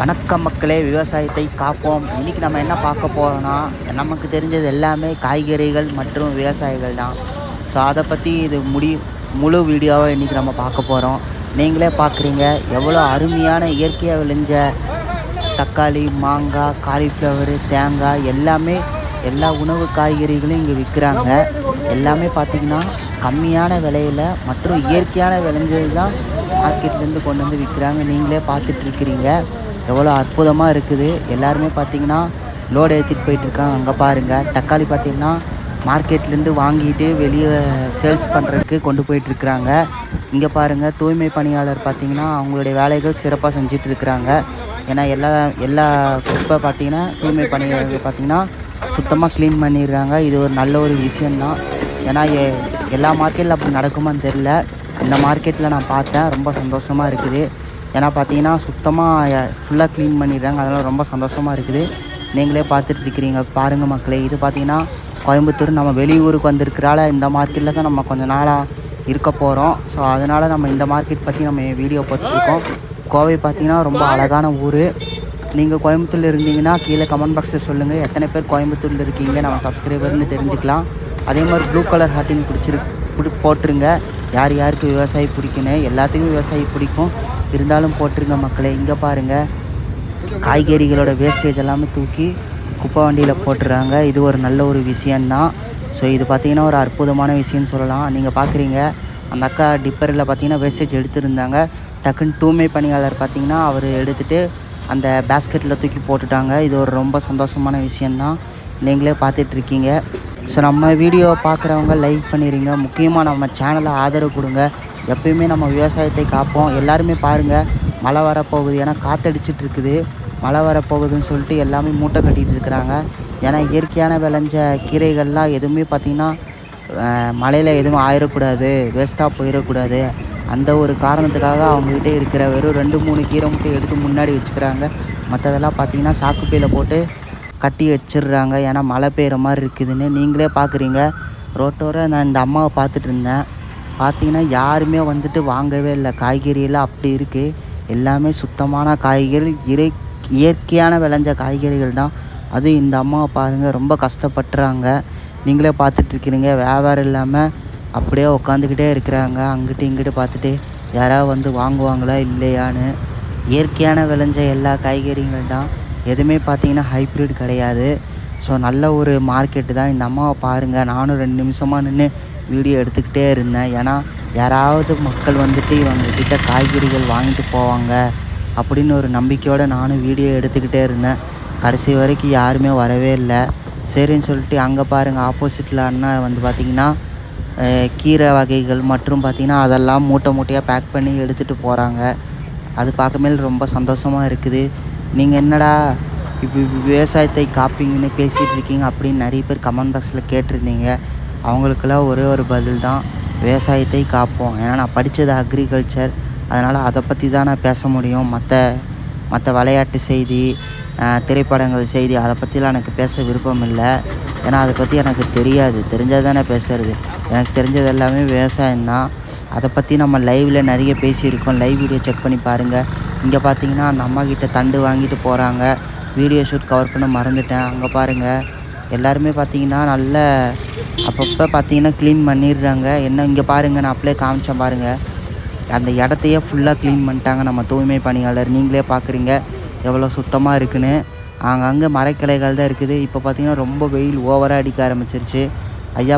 வணக்கம் மக்களே விவசாயத்தை காப்போம். இன்றைக்கி நம்ம என்ன பார்க்க போகிறோன்னா நமக்கு தெரிஞ்சது எல்லாமே காய்கறிகள் மற்றும் விவசாயிகள் தான். ஸோ அதை பற்றி இது முடி முழு வீடியோவை இன்றைக்கி நம்ம பார்க்க போகிறோம் நீங்களே பார்க்குறீங்க. எவ்வளோ அருமையான இயற்கையாக விளைஞ்ச தக்காளி மாங்காய் காலிஃப்ளவரு தேங்காய் எல்லாமே எல்லா உணவு காய்கறிகளும் இங்கே விற்கிறாங்க. எல்லாமே பார்த்திங்கன்னா கம்மியான விலையில் மற்றும் இயற்கையான விளைஞ்சது தான் மார்க்கெட்லேருந்து கொண்டு வந்து விற்கிறாங்க. நீங்களே பார்த்துட்ருக்கிறீங்க எவ்வளோ அற்புதமாக இருக்குது. எல்லாருமே பார்த்தீங்கன்னா லோடு ஏற்றிட்டு போயிட்டுருக்காங்க. அங்கே பாருங்கள் தக்காளி பார்த்தீங்கன்னா மார்க்கெட்லேருந்து வாங்கிட்டு வெளியே சேல்ஸ் பண்ணுறதுக்கு கொண்டு போயிட்டுருக்குறாங்க. இங்கே பாருங்கள் தூய்மை பணியாளர் பார்த்திங்கன்னா அவங்களுடைய வேலைகள் சிறப்பாக செஞ்சுட்டு இருக்கிறாங்க ஏன்னா எல்லா எல்லா குப்பை பார்த்திங்கன்னா தூய்மை பணியாளர்கள் பார்த்திங்கன்னா சுத்தமாக க்ளீன் பண்ணிடுறாங்க. இது ஒரு நல்ல ஒரு விஷயந்தான் ஏன்னா எ- எல்லா மார்க்கெட்டில் அப்படி நடக்குமான்னு தெரில இந்த மார்க்கெட்டில் நான் பார்த்தேன். ரொம்ப சந்தோஷமாக இருக்குது. ஏன்னா பார்த்தீங்கன்னா சுத்தமாக ஃபுல்லாக க்ளீன் பண்ணிடுறாங்க. அதனால் ரொம்ப சந்தோஷமாக இருக்குது. நீங்களே பார்த்துட்டு இருக்கிறீங்க. பாருங்கள் மக்களே இது பார்த்தீங்கன்னா கோயம்புத்தூர். நம்ம வெளியூருக்கு வந்திருக்கிறால இந்த மார்க்கெட்டில் தான் நம்ம கொஞ்ச நாளாக இருக்க போகிறோம் ஸோ அதனால் நம்ம இந்த மார்க்கெட் பற்றி நம்ம வீடியோ பார்த்துருக்கோம் கோவை பார்த்தீங்கன்னா ரொம்ப அழகான ஊர். நீங்கள் கோயம்புத்தூரில் இருந்தீங்கன்னா கீழே கமெண்ட் பாக்ஸில் சொல்லுங்கள் எத்தனை பேர் கோயம்புத்தூரில் இருக்கீங்க? நம்ம சப்ஸ்கிரைபர்னு தெரிஞ்சுக்கலாம். அதே மாதிரி ப்ளூ கலர் ஹாட்டின் பிடிச்சிரு பிடி போட்டுருங்க. யார் யாருக்கு விவசாயி பிடிக்குன்னு எல்லாத்துக்கும் விவசாயி பிடிக்கும். இருந்தாலும் போட்டிருங்க மக்களே இங்கே பாருங்கள் காய்கறிகளோட வேஸ்டேஜ் எல்லாமே தூக்கி குப்பை வண்டியில் போட்டுறாங்க. இது ஒரு நல்ல ஒரு விஷயந்தான் ஸோ இது பார்த்திங்கன்னா ஒரு அற்புதமான விஷயம்னு சொல்லலாம். நீங்கள் பார்க்குறீங்க அந்த அக்கா டிப்பரில் பார்த்தீங்கன்னா வேஸ்டேஜ் எடுத்திருந்தாங்க. டக்குன்னு தூய்மை பணியாளர் பார்த்திங்கன்னா அவர் எடுத்துகிட்டு அந்த பேஸ்கெட்டில் தூக்கி போட்டுட்டாங்க. இது ஒரு ரொம்ப சந்தோஷமான விஷயந்தான் நீங்களே பார்த்துட்ருக்கீங்க ஸோ நம்ம வீடியோ பார்க்குறவங்க லைக் பண்ணிடுங்க முக்கியமாக நம்ம சேனலை ஆதரவு கொடுங்க. எப்பயுமே நம்ம விவசாயத்தை காப்போம். எல்லாருமே பாருங்கள் மழை வரப்போகுது. ஏன்னா காற்றடிச்சிட்டு இருக்குது மழை வரப்போகுதுன்னு சொல்லிட்டு எல்லாமே மூட்டை கட்டிகிட்டு இருக்கிறாங்க. ஏன்னா இயற்கையான விளைஞ்ச கீரைகள்லாம் எதுவுமே பார்த்திங்கன்னா மழையில் எதுவும் ஆயிடக்கூடாது வேஸ்ட்டாக போயிடக்கூடாது அந்த ஒரு காரணத்துக்காக அவங்ககிட்ட இருக்கிற வெறும் ரெண்டு மூணு கீரை மட்டும் எடுத்து முன்னாடி வச்சுக்கிறாங்க. மற்றதெல்லாம் பார்த்திங்கன்னா சாக்குப்பையில் போட்டு கட்டி வச்சிடுறாங்க. ஏன்னா மழை பெய்கிற மாதிரி இருக்குதுன்னு நீங்களே பார்க்குறீங்க. ரோட்டோர நான் இந்த அம்மாவை பார்த்துட்டு இருந்தேன். பார்த்தீங்கன்னா யாருமே வந்துட்டு வாங்கவே இல்லை. காய்கறியெல்லாம் அப்படி இருக்குது எல்லாமே சுத்தமான காய்கறி இறை இயற்கையான விளைஞ்ச காய்கறிகள் தான். அதுவும் இந்த அம்மாவை பாருங்கள் ரொம்ப கஷ்டப்பட்டுறாங்க. நீங்களே பார்த்துட்டு இருக்கிறீங்க வியாபாரம் இல்லாமல் அப்படியே உட்காந்துக்கிட்டே இருக்கிறாங்க. அங்கிட்டு இங்கிட்டு பார்த்துட்டு யாராவது வந்து வாங்குவாங்களா இல்லையான்னு. இயற்கையான விளைஞ்ச எல்லா காய்கறிகள் தான். எதுவுமே பார்த்தீங்கன்னா ஹைப்ரிட் கிடையாது. ஸோ நல்ல ஒரு மார்க்கெட்டு தான். இந்த அம்மாவை பாருங்கள் நானும் ரெண்டு நிமிஷமாக நின்று வீடியோ எடுத்துக்கிட்டே இருந்தேன். ஏன்னா யாராவது மக்கள் வந்துட்டு இவங்கக்கிட்ட காய்கறிகள் வாங்கிட்டு போவாங்க அப்படின்னு ஒரு நம்பிக்கையோடு நானும் வீடியோ எடுத்துக்கிட்டே இருந்தேன். கடைசி வரைக்கும் யாருமே வரவே இல்லை. சரின்னு சொல்லிட்டு அங்கே பாருங்கள் ஆப்போசிட்டில் அண்ணா வந்து பார்த்திங்கன்னா கீரை வகைகள் மற்றும் பார்த்திங்கன்னா அதெல்லாம் மூட்டை மூட்டையாக பேக் பண்ணி எடுத்துகிட்டு போகிறாங்க அது பார்க்கமேல் ரொம்ப சந்தோஷமாக இருக்குது. நீங்கள் என்னடா இப்போ விவசாயத்தை காப்பீங்கன்னு பேசிகிட்டு இருக்கீங்க அப்படின்னு நிறைய பேர் கமெண்ட் பாக்ஸில் கேட்டிருந்தீங்க. அவங்களுக்கெல்லாம் ஒரே ஒரு பதில் தான் விவசாயத்தை காப்போம். ஏன்னா நான் படித்தது அக்ரிகல்ச்சர் அதனால் அதை பற்றி தான் நான் பேச முடியும். மற்ற மற்ற விளையாட்டு செய்தி திரைப்படங்கள் செய்தி அதை பற்றிலாம் எனக்கு பேச விருப்பம் இல்லை ஏன்னா அதை பற்றி எனக்கு தெரியாது. தெரிஞ்சால் தானே பேசுறது. எனக்கு தெரிஞ்சது எல்லாமே விவசாயம்தான். அதை பற்றி நம்ம லைவில் நிறைய பேசியிருக்கோம். லைவ் வீடியோ செக் பண்ணி பாருங்கள் இங்கே பார்த்தீங்கன்னா அந்த அம்மா கிட்ட தண்டு வாங்கிட்டு போகிறாங்க வீடியோ ஷூட் கவர் பண்ண மறந்துட்டேன். அங்கே பாருங்கள் எல்லாருமே பார்த்தீங்கன்னா நல்ல அப்பப்போ பார்த்தீங்கன்னா க்ளீன் பண்ணிடுறாங்க. என்ன இங்கே பாருங்கள் நான் அப்படியே காமிச்சேன் பாருங்கள் அந்த இடத்தையே ஃபுல்லாக க்ளீன் பண்ணிட்டாங்க நம்ம தூய்மை பணியாளர். நீங்களே பார்க்குறீங்க எவ்வளோ சுத்தமாக இருக்குன்னு. அங்கங்கே மரக்கிளைகள் தான் இருக்குது. இப்போ பார்த்தீங்கன்னா ரொம்ப வெயில் ஓவராக அடிக்க ஆரம்பிச்சிருச்சு. ஐயா